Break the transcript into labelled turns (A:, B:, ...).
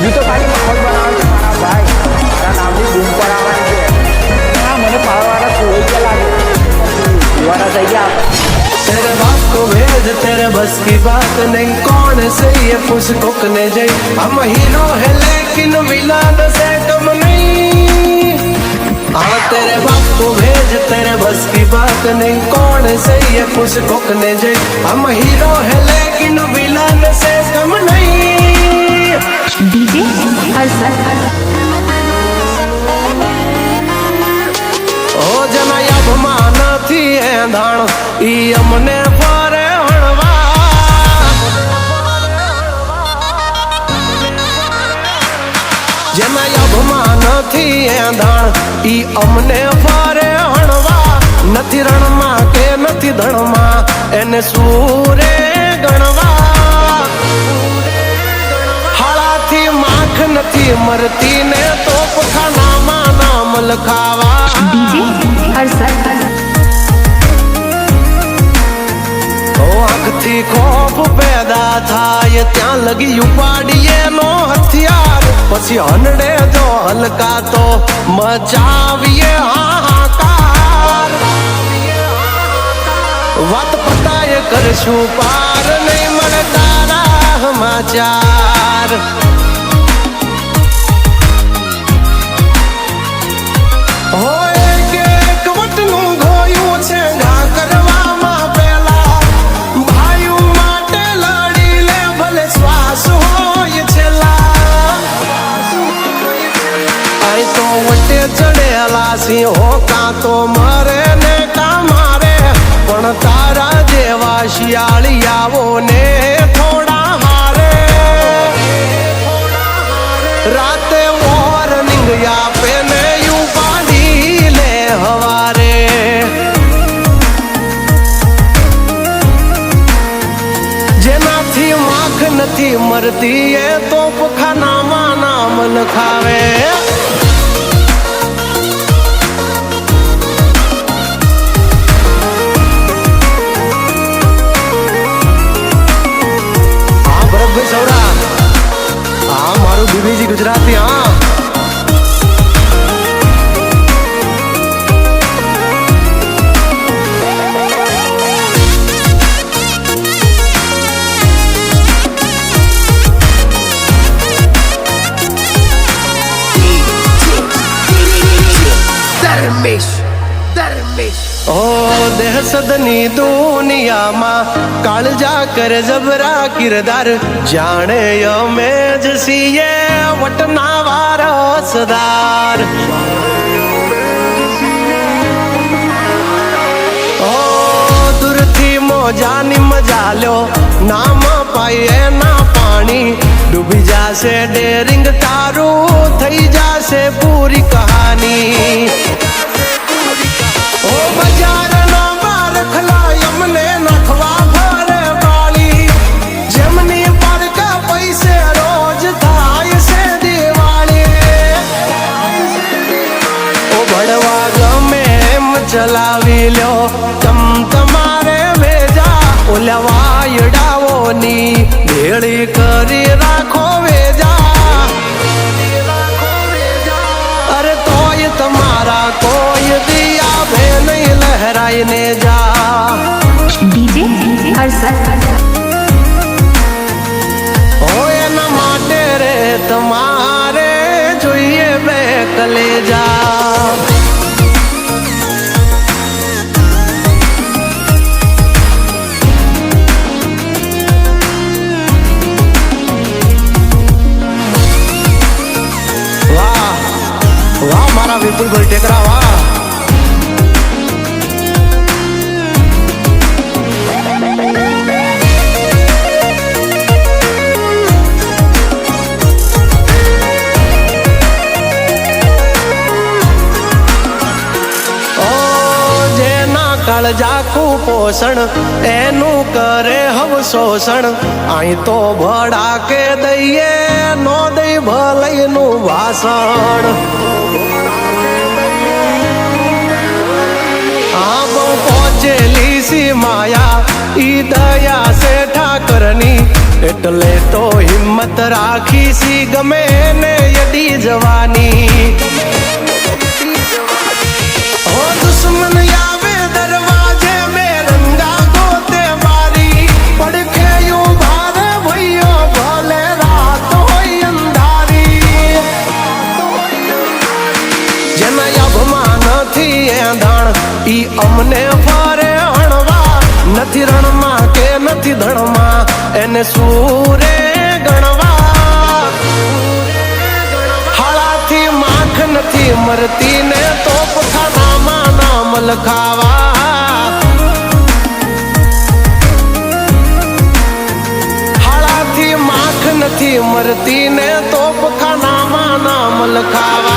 A: હજી તો ખાલી માહોલ બનાવવાનું છે મારા ભાઈ તારા નામની બૂમ પડાવવાની છે હા મને પાડવાના કોઈ કે લાગે જોવાના થઈ ગયા
B: तेरे बाप को भेज तेरे बस की बात नहीं, कौन से ये कुछ कुक ने जई? हम हीरो है, लेकिन मिला न से कम नहीं आ तेरे बाप को भेज तेरे बस की बात नहीं, कौन से ये कुछ कुक ने जई? हम हीरो है, लेकिन એંધાણ ઈ અમને ફરે હણવા જેમાં યભમાં નથી એ એંધાણ ઈ અમને ફરે હણવા નથી રણમાં કે નથી ધણમાં, એને સૂરે ગણવા. હાળાથી માખ નથી મરતી ને તોપખાનામાં નામ લખાવા. ઓ ખોફ પેદા થાય, ત્યાં લગી ઉપાડીએ નો હથિયાર. પછી હનડે જો હલકા તો મચાવીએ હાહાકાર. વાત પતાય કરશું પાર, નહીં મળે તારા સમાચાર તો વટે ચડેલા સિંહો કાં તો મરે ને કાં મારે પણ તારા જેવા શિયાળિયાઓ ને થોડા હારે રાતે વોર્નિંગ આપે ને યુ પાડી લે હવારે જેનાથી માખ નથી મરતી એ તો ખાનામાં નામ લખાવે ઓ દેહસદની દુનિયામાં કાળજા કર જબરા કિરદાર, જાણે અમે જ સીએ વટના વારસદાર. ઓ દૂરથી મોજાની મજા લ્યો નામ પાઈએ ના પાણી. ડૂબી જાશે ડેરિંગ તારું, થઈ જાશે પૂરી કહાની. ચલાવી લ્યો તમ તમારે વેજા ઓલા વાયડાઓની ભેળી કરી करने जा।
C: डीजे?
B: ओए नमा तेरे तुम्हारे विपुल गोल टेकरा જેના કાળજા કુપોષણ એનું કરે હવ શોષણ. અહીં તો ભડાકે દઈએ, નો દઈ ભલઈનું ભાષણ પહોંચેલી સી માયા, ઈ દયા છે ઠાકરની એટલે તો હિંમત રાખી સી ગમે ને યડી જવાની. અમને ફરે હણવા નથી રણમાં કે નથી ધણમાં, એને સૂરે ગણવા. હાળાથી માખ નથી મરતી ને તોપખાનામાં નામ લખાવા. હાળાથી માખ નથી મરતી ને તોપખાનામાં નામ લખાવા.